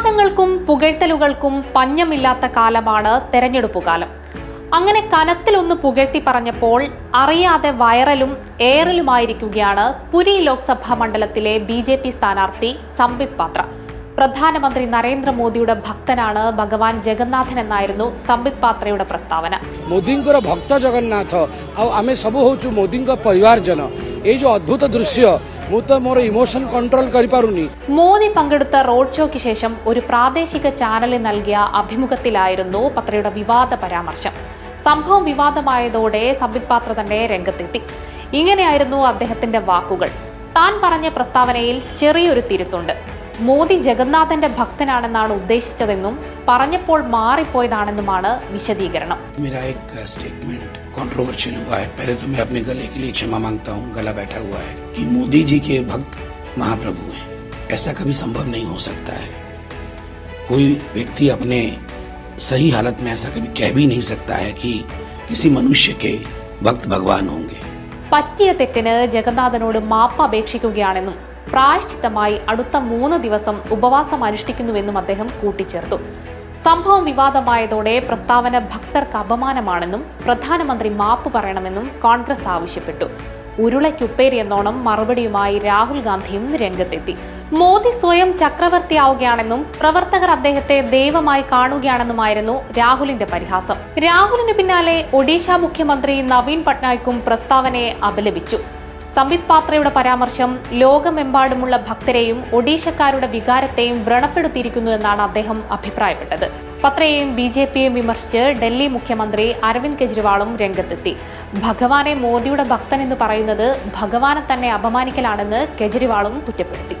വിവാദങ്ങൾക്കും പുകഴ്ത്തലുകൾക്കും പഞ്ഞമില്ലാത്ത കാലമാണ് തെരഞ്ഞെടുപ്പ് കാലം അങ്ങനെ കനത്തിലൊന്ന് പുകഴ്ത്തി പറഞ്ഞപ്പോൾ അറിയാതെ വൈറലും ഏറലുമായിരിക്കുകയാണ് പുരി ലോക്സഭാ മണ്ഡലത്തിലെ ബി ജെ പി സ്ഥാനാർത്ഥി സംബിത് പാത്ര പ്രധാനമന്ത്രി നരേന്ദ്രമോദിയുടെ ഭക്തനാണ് ഭഗവാൻ ജഗന്നാഥൻ എന്നായിരുന്നു സംബിത് പാത്രയുടെ പ്രസ്താവന ମୋଦିଙ୍କର ଭକ୍ତ ଜଗନ୍ନାଥ ଆଉ ଆମେ ସବୁ ହଉଛୁ ମୋଦିଙ୍କ ପରିବାରଜନ ଏଇ ଯୋଉ ଅଦ୍ଭୁତ ଦୃଶ୍ୟ ମୁଁ ତ ମୋର ଇମୋସନ କଣ୍ଟ୍ରୋଲ କରିପାରୁନି മോദി പങ്കെടുത്ത റോഡ് ഷോയ്ക്ക് ശേഷം ഒരു പ്രാദേശിക ചാനലിൽ നൽകിയ അഭിമുഖത്തിലായിരുന്നു പത്രയുടെ വിവാദ പരാമർശം സംഭവം വിവാദമായതോടെ സംബിത് പാത്ര തന്നെ രംഗത്തെത്തി ഇങ്ങനെയായിരുന്നു അദ്ദേഹത്തിന്റെ വാക്കുകൾ താൻ പറഞ്ഞ പ്രസ്താവനയിൽ ചെറിയൊരു തിരുത്തുണ്ട് മോദി ജഗന്നാഥന്റെ ഭക്തനാണെന്നാണ് ഉദ്ദേശിച്ചതെന്നും പറഞ്ഞപ്പോൾ മാറിപ്പോയതാണെന്നുമാണ് വിശദീകരണം मेरा एक स्टेटमेंट कंट्रोवर्शियल हुआ है पहले तो मैं अपने गले के लिए क्षमा मांगता हूँ गला बैठा हुआ है कि मोदी जी के भक्त महाप्रभु हैं ऐसा कभी संभव नहीं हो सकता है कोई व्यक्ति अपने सही हालत में ऐसा कभी कह भी नहीं सकता है कि किसी मनुष्य के भक्त भगवान होंगे പറ്റിയ തെറ്റിന് ജഗന്നാഥനോട് മാപ്പ് അപേക്ഷിക്കുകയാണെന്നും പ്രായശ്ചിത്തമായി അടുത്ത മൂന്ന് ദിവസം ഉപവാസം അനുഷ്ഠിക്കുന്നുവെന്നും അദ്ദേഹം കൂട്ടിച്ചേർത്തു. സംഭവം വിവാദമായതോടെ പ്രസ്താവന ഭക്തർക്ക് അപമാനമാണെന്നും പ്രധാനമന്ത്രി മാപ്പ് പറയണമെന്നും കോൺഗ്രസ് ആവശ്യപ്പെട്ടു. ഉരുളയ്ക്കുപ്പേരി എന്നോണം മറുപടിയുമായി രാഹുൽ ഗാന്ധിയും രംഗത്തെത്തി. മോദി സ്വയം ചക്രവർത്തിയാവുകയാണെന്നും പ്രവർത്തകർ അദ്ദേഹത്തെ ദൈവമായി കാണുകയാണെന്നുമായിരുന്നു രാഹുലിന്റെ പരിഹാസം. രാഹുലിന് പിന്നാലെ ഒഡീഷ മുഖ്യമന്ത്രി നവീൻ പട്നായിക്കും പ്രസ്താവനയെ അപലപിച്ചു. സംബിത് പാത്രയുടെ പരാമർശം ലോകമെമ്പാടുമുള്ള ഭക്തരെയും ഒഡീഷക്കാരുടെ വികാരത്തെയും വ്രണപ്പെടുത്തിയിരിക്കുന്നു എന്നാണ് അദ്ദേഹം അഭിപ്രായപ്പെട്ടത്. പത്രയെയും ബി ജെ പിയെയും വിമർശിച്ച് ഡൽഹി മുഖ്യമന്ത്രി അരവിന്ദ് കെജ്രിവാളും രംഗത്തെത്തി. ഭഗവാനെ മോദിയുടെ ഭക്തൻ എന്ന് പറയുന്നത് ഭഗവാനെ തന്നെ അപമാനിക്കലാണെന്ന് കെജ്രിവാളും കുറ്റപ്പെടുത്തി.